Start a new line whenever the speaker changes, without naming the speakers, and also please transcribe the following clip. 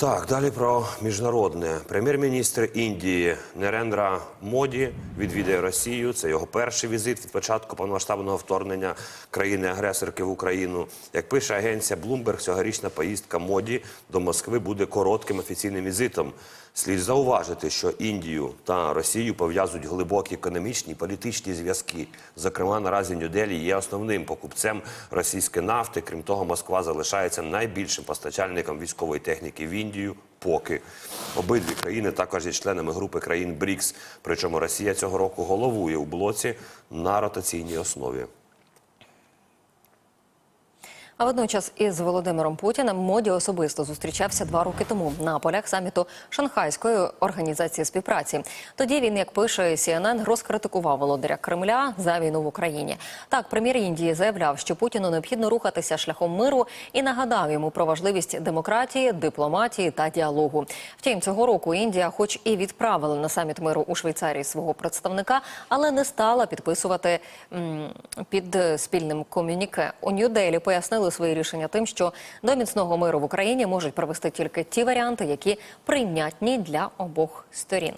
Так, далі про міжнародне. Прем'єр-міністр Індії Нерендра Моді відвідає Росію. Це його перший візит від початку повномасштабного вторгнення країни-агресорки в Україну. Як пише агенція Bloomberg, цьогорічна поїздка Моді до Москви буде коротким офіційним візитом. Слід зауважити, що Індію та Росію пов'язують глибокі економічні і політичні зв'язки. Зокрема, наразі Нью-Делі є основним покупцем російської нафти. Крім того, Москва залишається найбільшим постачальником військової техніки в Індію. Поки обидві країни також є членами групи країн БРІКС. Причому Росія цього року головує у блоці на ротаційній основі.
А водночас із Володимиром Путіним моді особисто зустрічався два роки тому на полях саміту Шанхайської організації співпраці. Тоді він, як пише CNN, розкритикував володаря Кремля за війну в Україні. Так, прем'єр Індії заявляв, що Путіну необхідно рухатися шляхом миру і нагадав йому про важливість демократії, дипломатії та діалогу. Втім, цього року Індія, хоч і відправила на саміт миру у Швейцарії свого представника, але не стала підписувати під спільним комюніке. У Нью-Делі пояснили свої рішення тим, що до міцного миру в Україні можуть провести тільки ті варіанти, які прийнятні для обох сторін.